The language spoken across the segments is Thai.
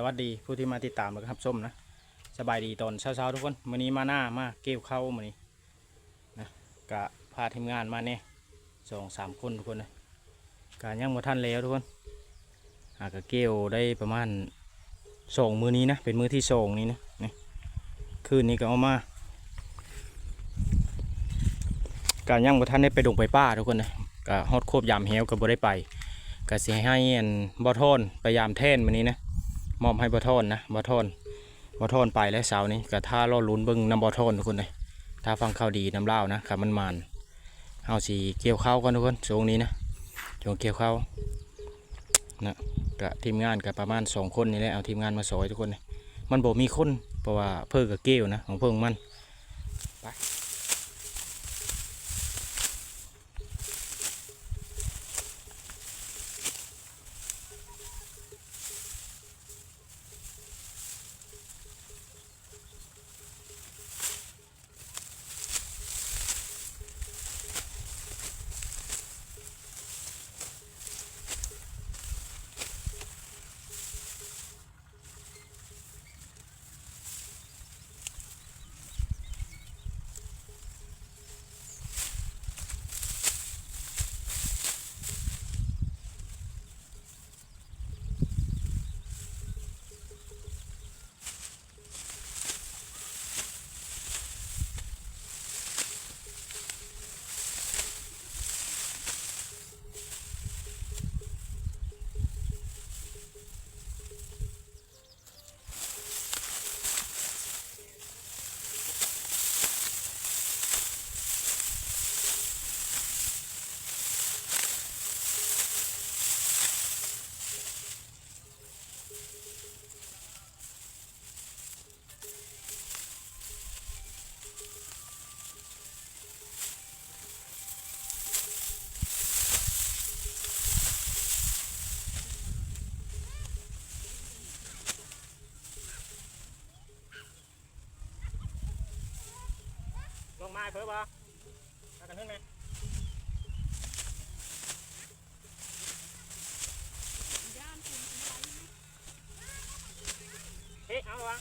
สวัสดีผู้ที่มาติดตามแล้วก็รับชมนะสบายดีตอนเช้าๆทุกคนมื้อนี้มาหน้ามาเกี่ยวเข้าวมื้อนี้นะก็พาทีมงานมาเนี่ยสองสามคนทุกคนนะการยังบ่ทันแล้วทุกคนหากก็เกี่ยวได้ประมาณสองมือนี้นะเป็นมือที่สองนี้นะนี่คืนนี้ก็เอามา การยังบ่ทันได้ไปดงไปป้าทุกคนนะก็ฮอดโคบยามเฮวก็บ่ได้ไปก็สิให้อันบ่ทอนไปยามแท่นมื้อนี้นะ มอบให้บ่ทอนนะบ่ทอนบ่ทอนไปแล้วเสานี้ก็ถ้ารอลุ้นเบิ่งน้ำบ่ทอนทุกคนเลยถ้าฟังข่าวดีน้ำเล่านะครับมันมันเฮาสิเกี่ยวข้าวกันทุกคนช่วงนี้นะช่วงเกี่ยวข้าวนะก็ทีมงานก็ประมาณสองคนนี่แหละเอาทีมงานมาซอยทุกคนเลยมันบ่มีคนเพราะว่าเพิ่นก็เกี่ยวนะของเพิ่งมันไป งมาเพิ่มบ่มากันขึ้นไหมเฮ้เอาวะ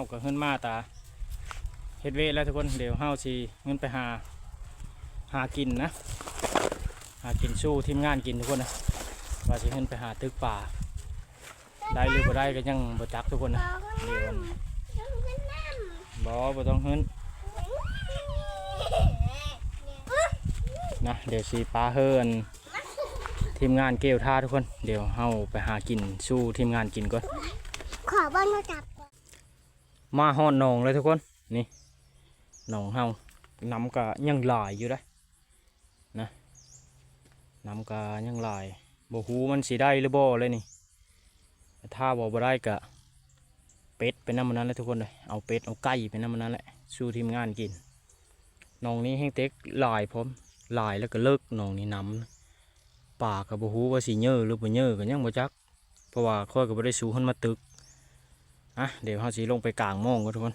เฮาก็ขึ้นมาตาเฮ็ดเวทแล้วทุกคนเดี๋ยวเฮาสิเงินไปหาหากินนะ หากินสู้ทีมงานกินทุกคนนะว่าสิขึ้นไปหาตึกป่า ได้หรือบ่ได้ก็ยังบ่จักทุกคนนะเดี๋ยวมันบ่บ่ต้องขึ้นนะเดี๋ยวสิปลาเฮินทีมงานเกลท่าทุกคน เดี๋ยวเฮาไปหากินสู้ทีมงานกินก่อนขอบ้านเขาจับ มาฮอดหนองเลยทุกคน นี่หนองเฮาน้ำก็ยังหลายอยู่ได้นะน้ำก็ยังหลายบ่ฮู้มันสิได้หรือบ่เลยนี่ ถ้าบ่บ่ได้ก็เป็ดเป็นน้ำมันนั้นแหละทุกคนเลยเอาเป็ดเอาไก่เป็นน้ำมันนั้นแหละสู้ทีมงานกินหนองนี้แห้งเต็กหลายพร้อมหลายแล้วก็เลิกหนองนี้น้ำป่าก็บ่ฮู้ว่าสิเยอะหรือบ่เยอะก็ยังบ่จัก เพราะว่าค่อยก็บ่ได้สู้ขึ้นมาตึก อะเดี๋ยวเขาสีลงไปกลางมองก็ทุกคน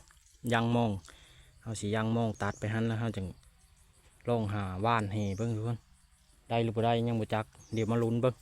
ยังมองเขาสียังมองตัดไปหันแล้วเขาจึงลงหาว่านเฮเบิ้งทุกคนได้หรือบ่ได้ยังบ่จัก เดี๋ยวมาลุ้นเบิ้ง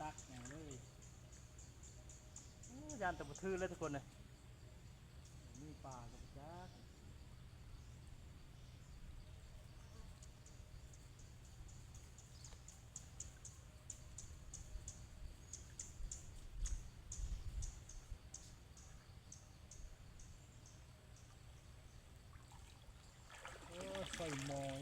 ซักอย่างเลยยานตะบะทือเลยทุกคนเลยมีปลากับจักใส่หมอย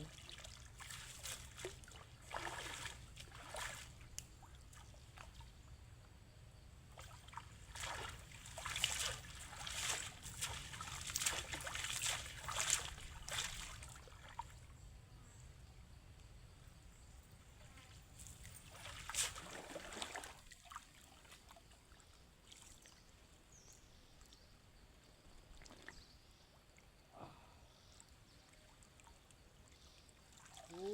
โอ้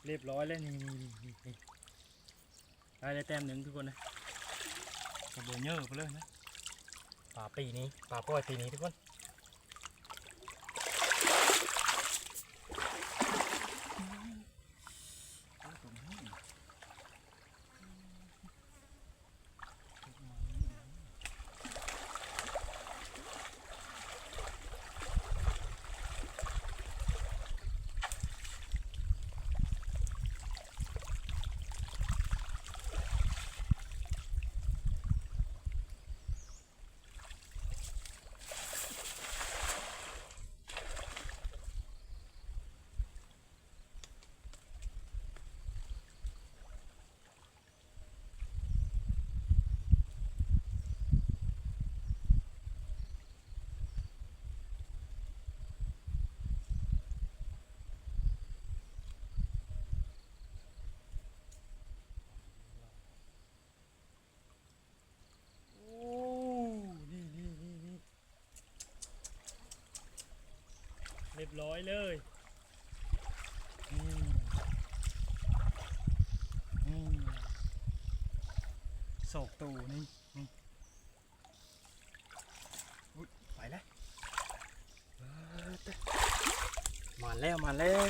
เรียบร้อยแล้วนี่นี่นี่นี่นี่ได้เลยแต้มหนึ่งทุกคนนะกระโบเยอะไปเลยนะป่าปีนี้ป่าปล่อยปีนี้ทุกคนโอ้นี่นี่นี่นี่เรีย บร้อยเลยนี่โศกตูนี่นี่ไปแล้วมาแล้วมาแล้ว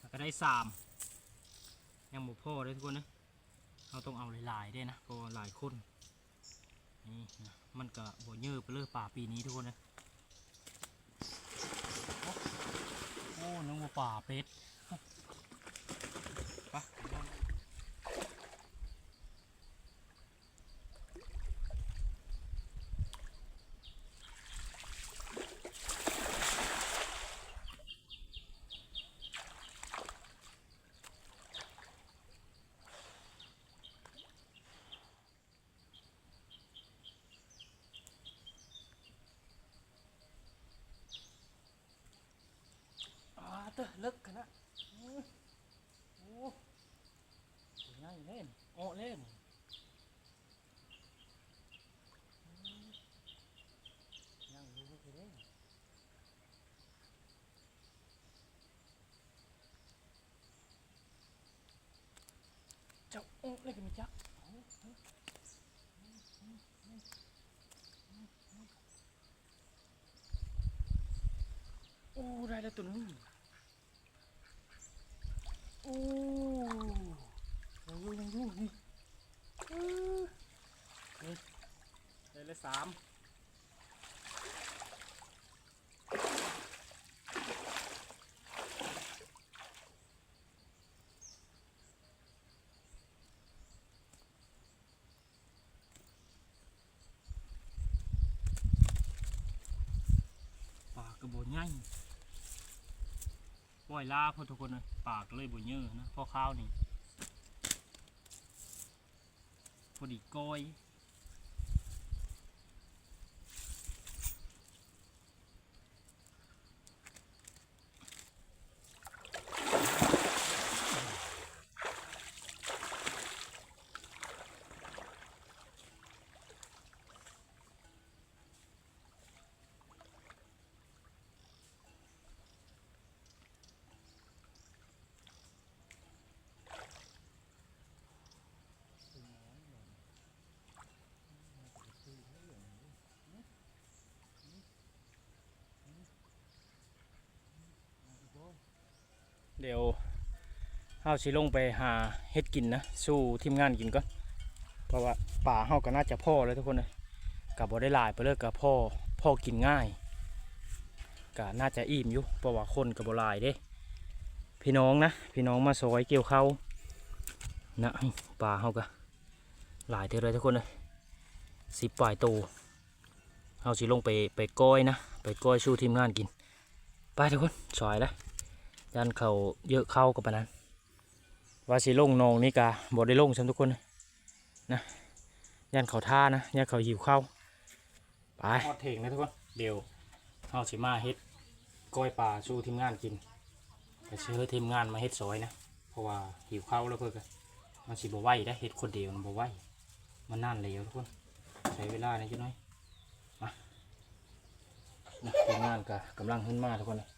แล้วก็ได้ สามยังหมูพ่อเลยทุกคนนะเราต้องเอาหลายๆด้ยนะก็หลายคนนี่นะมันก็บ่เยอะไปเลยป่าปีนี้ทุกคนนะโอ้นึกว่าป่าเป็ดไปอ่าเตอะเลิกกันนะโอ้โอ้ง่ายเล่นโอ้เล่นยังอยู่ไม่เคยเล่น เจ้าโอ้เล่นกันไหมจ๊ะโอ้โอ้โอ้ได้แล้วตัวนึงโอ้ยังอยู่ยังอยู่นี่อื้อนี่ได้แล้วสามปลากระโบใหญ่ปล่ อยล่าพอทุกคนนะปากเลยบ่เยอะนะพอข้าวนี่พอดีก้อย เดี๋ยวเฮาสิลงไปหาเฮ็ดกินนะสู้ทีมงานกินก่อนเพราะว่าป่าเฮาก็น่าจะพ่อเลยทุกคนเลยกับบ่ได้หลายไปเลยกับพ่อพ่อกินง่ายก็น่าจะอิ่มอยู่เพราะว่าคนกับบ่หลายเด้ พี่น้องนะพี่น้องมาซอยเกี่ยวเขานะป่าเฮาก็หลายเท่าเลยทุกคนเลยสิบปลายโตเฮาสิลงไปไปก้อยนะ ไปก้อยสู้ทีมงานกิน ไปทุกคนซอยแล้ว ยันเขาเยอะเข้ากับปนั้นว่าสิลงนองนี่กะบ่ได้ลงฉันทุกคนนะยันเขาท่านะยันเขาหิวเข้าไปทอดเถงนะทุกคนเดี๋ยวเฮาสิมาเฮ็ดก้อยปลาสู้ทีมงานกินไปซื้อทีมงานมาเฮ็ดซอยนะเพราะว่าหิวเข้าแล้วเพื่อนก็มันสิบ่ไหวได้เฮ็ดคนเดียวมันบ่ไหวมันนั่นเลยทุกคนใช้เวลาหนะจ๊น้อยมานะทีมงานก็กำลังขึ้นมาทุกคนเลย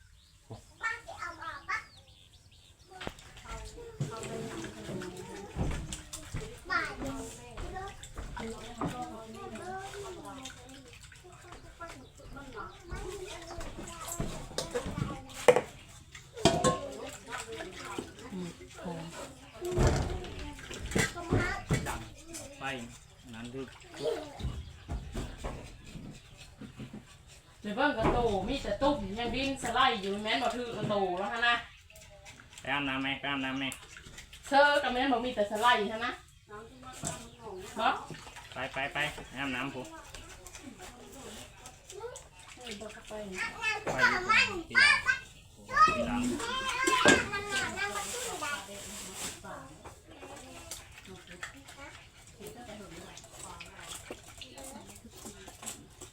นั้นคือในเบิ้งกระโตมีแต่ตุ้มยังดินสไลด์อยู่แม่นบ่ถือกระโตแล้วฮะนะไปอาบน้ำไหมไปอาบน้ำไหมเซอร์กับแม่นบ่มีแต่สไลด์ฮะนะบ่ไปไปไปอาบน้ำผมไปอยู่ทีหลังทีหลัง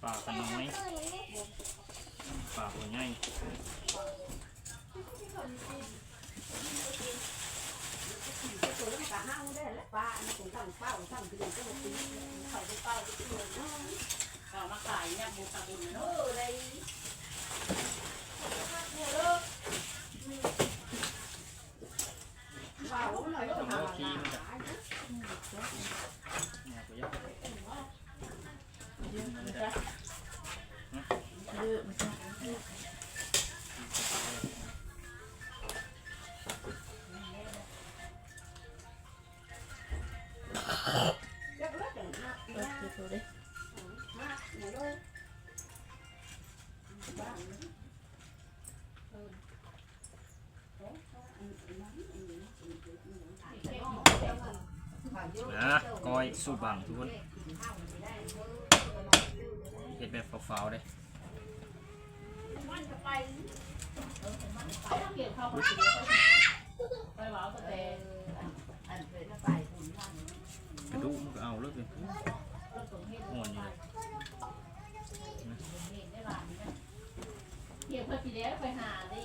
ปลากันน้อยปลาหัวใหญ่เอามาขายเนี่ยบุกตะบุญเนาะโอเคมันจะเนี่ยกูอยาก นะก้อยสูตรบังทุกคนเห็ดแบบฟาวๆเลยกระดูกมันก็เอาเลยเป็นอ่อนอยู่เลยเกี่ยวข้าวปีเดียวไปหาดิ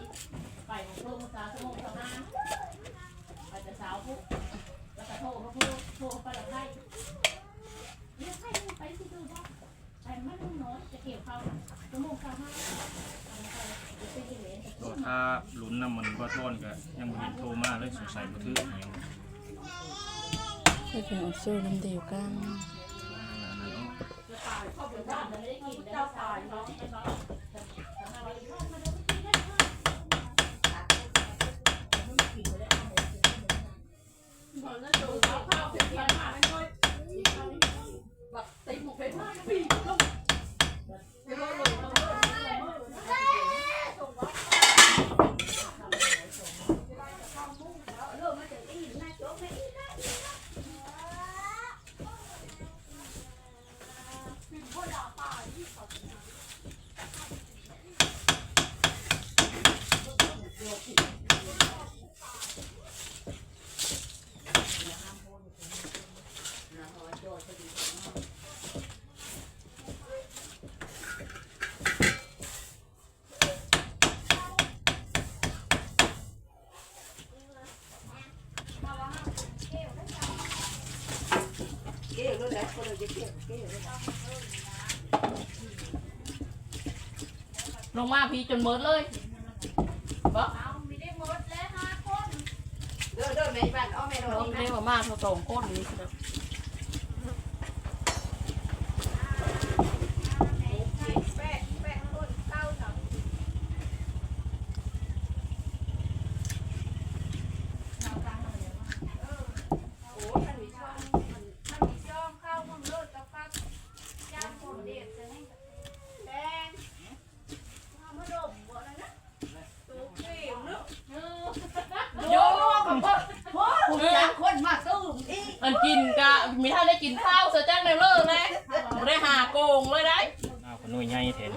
ไปของโรงภาษาสมองสาวนาไปแต่สาวปุ๊แล้วก โทรเขาโทรไปล้วให้เรียกให้ไปที่ดูบ่ไปไม่ต้องน้อยจะเกี่ยวข้าวสมงสมาเป็นยังไงโดดถ้าลุ้นน้ำมันก็ต้นก็ยังบ่เห็นโทรมาเลยสงสัยบ่ถืออย่างก็จะเอาสู้น้ำเดียวกันนั้นเนาะเข้าไปบ้านมันไม่ได้กินได้สายเนาะ ลงมา พี่จนเมิดเลยบ่เด้อเด้อแม่บ้านเอาแม่นลงเร็วมากเขาสองคนนี้กะมีท่านได้กินข้าวเสือแจ้งในเลิกเลยบ่ได้หาโกงเลยได้ อ้าวขนุ่ยใหญ่แทน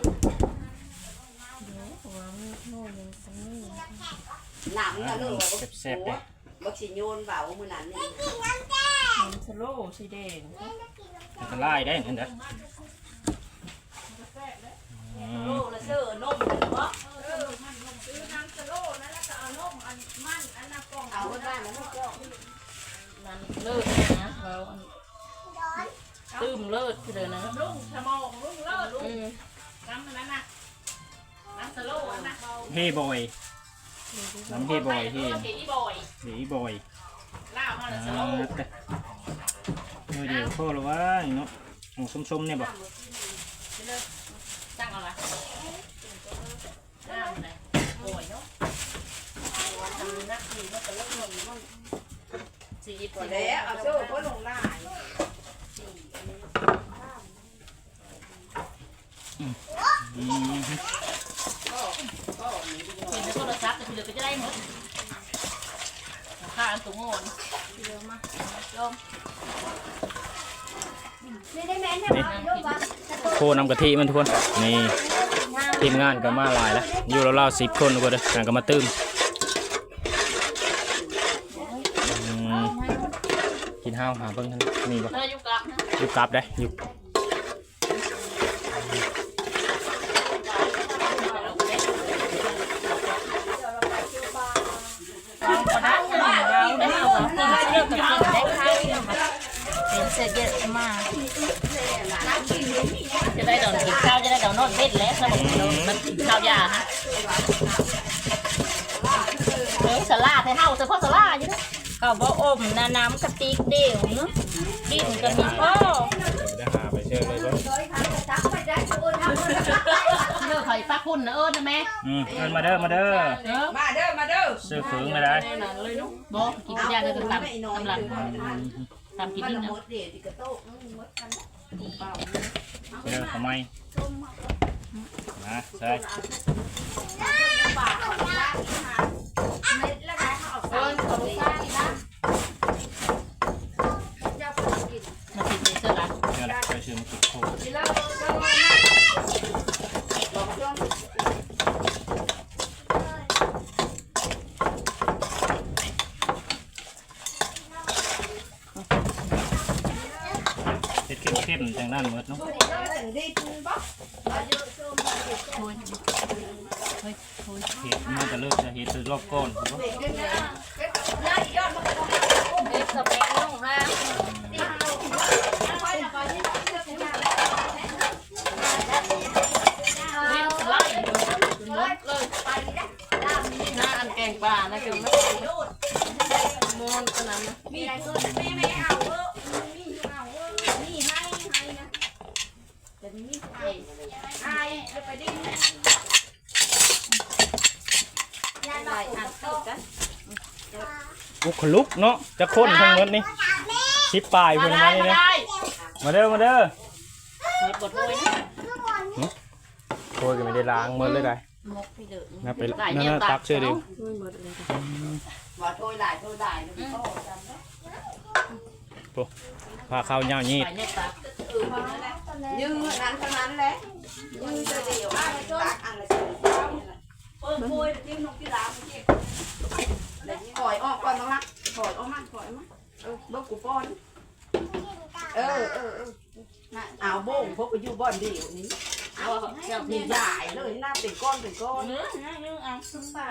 หนามน่ะนึกว่า แซ่บๆเด้ บักสิโยนเบามื้อนั้นนี่ มันสโลสีแดง มันก็ไล่ได้นั่นเด้ออืโลมละเสือนมบ่เอาไว้บ้านแล้วมันก็มันเลิศนะเราตื้มเลิศคือเดินนะลุงชะมองลุงเลิศลุงน้ำนั้นน่ะน้ำสโลนะเฮ้บอยน้ำเฮ้บอยเฮ้เก๋อีบอยเฮ้บอยล่ามาอ่าสโลเด้อเฮ้ยเดี๋ยวพ่อละว่าเนาะของส้มๆเนี่ยบ่จังเอาละน้ำไหนโอยเนาะนักดีมันก็เลิกลงมันสีอีบ่แล้วเอาโซ่ก็ลงได้อืมเป็นโทรศัพท์แต่พี่เหลือก็จะได้หมดค่าอันตุงงอนเยอะมากลมไม่ได้แม่ นนะลูกว่าโคนำกะทิมันทุกคนนี่ทีมงานก็มาหลายแล้วอยู่ราวๆสิบคนก็เด้อกันก็มาตื้มอืมกินห้าวหาเบิ่งท่านนี่บ่เธออยู่กลับนะอยู่กลับได้อยู่ ก็ได้เราได้เอาของที่เลือกกับคนได้ค่าเป็นเสื้อเยอะมาก จะได้ดอนกินข้าวจะได้ดอนนอนเบ็ดแล้วสมองมันกินข้าวยาฮะเฮ้ยสลาดให้เฮาเฉพาะสลาอยู่นะก็บ่อมนะน้ำกะติกเดียวเนาะกินก็มีพ่อได้หาไปเชื่อเลยบ่เลือกหอยปลาคุณนะเอิญนะแม่อืมเอิ้นมาเด้อมาเด้อเออมาเด้อมาเด้อซื้อเฟืองมาได้แน่นอนเลยนุ๊กบอกกินยาเลยตำตำตำหลัง ตำกินมันนี่นะหมดเดี๋ยวที่กระโต๊ะหมดกันเปล่าเด้อทำไมมาใส่เอิญขอรู้ซ่านะมากินเสื้อละ เดี๋ยวละไปซื้อมากินโคกเผ็ดเข้มๆจังด้านหมดเนาะ ดีจูบ่ เห็ดมันจะเลิกจะเห็ดคือรอบก้อนถูกปะ เด็กสเปนน้องฮะ เล่นสไลด์หมดเลยห น้าอันแกงปลานะคือไม่มอนขนาดนั้นมีอะไรก็ไม่ไม่เอาเว้อมีเอาเว้อมีให้ให้นะแต่มีไอ้ไอ้จะไปดิ้นหลายอันเข้ากันอุกขลุกเนาะจะค้นทั้งหมดนี่ชิปปลายมาเพิ่นมานี่มานะมาเด้อมาเด้อเปิดบทเลยนะโอ้ยก็ไม่ได้ล้างหมดเลยได้ มกไปเลยน่าไปนั่นน่ะตักเชื่อเดียวว่าโทยได้โทยได้นี่พ่อจำได้พาข้าวเหนียวยีดไปเนี่ยตักยืนนั้นเท่านั้นแหละยืนจะเดียวอะตักอันละสิเปิดโวยจิ้มนกที่ร้านจิ้มถอยออกก่อนน้องรักถอยออกมาถอยมาเออบ่กูป้อนเออเออเออเอาโบ้งพวกไปอยู่บ่อนเดียวนี้ เอาเจ้ามีใหญ่เลยหน้าเป็นก้อนเป็นก้อนเนื้อเนื้อเนื้ออะซึ่งป่า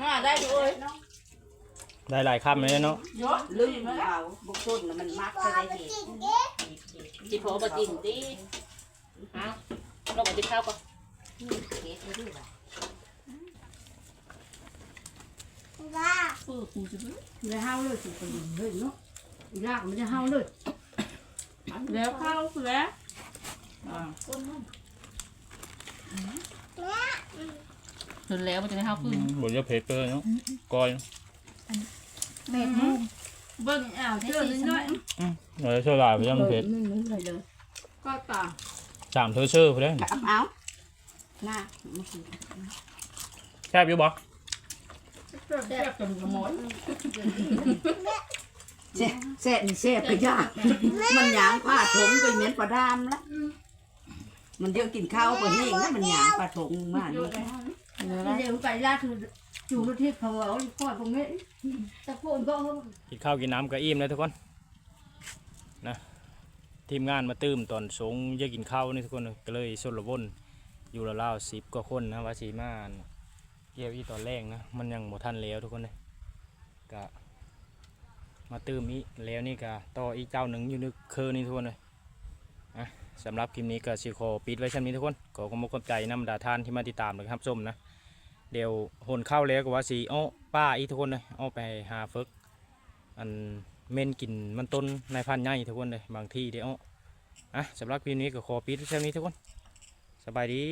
มาได้ด้วยได้หลายคำเลยเนาะเยอะลืมเอาบุกต้นน่ะมันมักจะได้เห็นจิโผล่บะจินตีฮะลงมาจิบข้าวก่อนว่าเลยห้าวเลยสิคนเลยเนาะอีลากมันจะห้าวเลยแล้วข้าวแล้ว จนแล้วมันจะไม่เข้าขึ้นบนยาเพเปอร์เนาะก้อยเบ็ดเบิ่งอ้าวเจอนิดหน่อยเราจะช่วยลายไปยังเพชรนึ่งนึ่งเลยเลยก็ตาสามเธอชื่อไปได้เอาเอาหน้าแคบอยู่บ่แซ่บจนกระมดแซ่แซ่นี่แซ่ไปยากมันหยางผ้าถงไปเหม็นปลาดามละ มันเดี๋ยวกินข้าวไปนี่นะมันหยางปลาถงมากนี่เดี๋ยวไปลาคือจูรถที่เขาเอาคอยตรงนี้ตะโกนก็กินข้าวกินน้ำก็อิ่มแล้วทุกคนนะทีมงานมาตื้มตอนสงเยอะกินข้าวนี่ทุกคนก็เลยสนละวนอยู่ละล่าวสิบกว่าคนนะว่าสีมาอั่นเกี่ยวอีตอนแรกนะมันยังหมดทันแล้วทุกคนเลยก็มาตื้มอีแล้วนี่ก็ต่ออีกเจ้าหนึ่งอยู่นึกเคอนี่ทุกคนเลยอะ สำหรับคลิปนี้ก็สิขอปิดไว้ชั้นนี้ทุกคนขอขอบคุณขอบใจน้ำดาท่านที่มาติดตามนะครับส้มนะเดี๋ยวหนเข้าแล้วก็ว่าสีอ้อป้าอีทุกคนเลยอ้อไปหาเฟิกอันเม่นกินมันต้นในพันใหญ่ทุกคนเลยบางที่เดี๋ยวอะสำหรับคลิปนี้ก็ขอปิดไว้เท่นนี้ทุกคนสบายดี